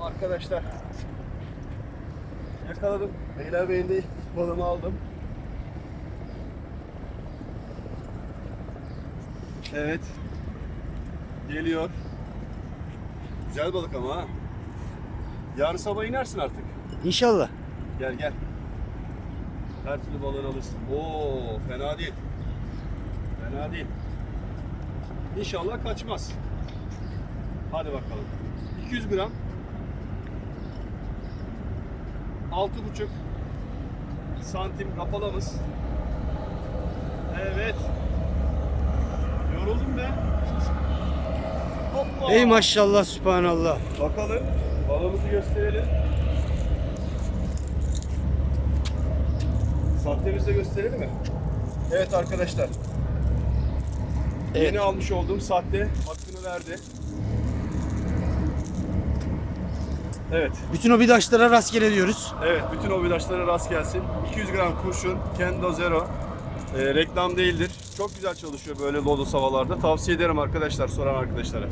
Arkadaşlar yakaladım. Beylerbeyi'nde balımı aldım. Evet. Geliyor. Güzel balık ama ha. Yarın sabah inersin artık. İnşallah. Gel gel. Her türlü balığını alırsın. Oo fena değil. Fena değil. İnşallah kaçmaz. Hadi bakalım. 200 gram. 6,5 santim kapalamız. Evet. Yoruldum be. Hoppa. Ey maşallah sübhanallah. Bakalım. Balığımızı gösterelim. Sahtemizi de gösterelim mi? Evet arkadaşlar. Evet. Yeni almış olduğum sahte hakkını verdi. Evet. Bütün o bidaşlara rastgele diyoruz. Evet. Bütün o vidaçlara rast gelsin. 200 gram kurşun. Kendo Zero. Ee, reklam değildir. Çok güzel çalışıyor böyle lodos havalarda. Tavsiye ederim arkadaşlar soran arkadaşlara.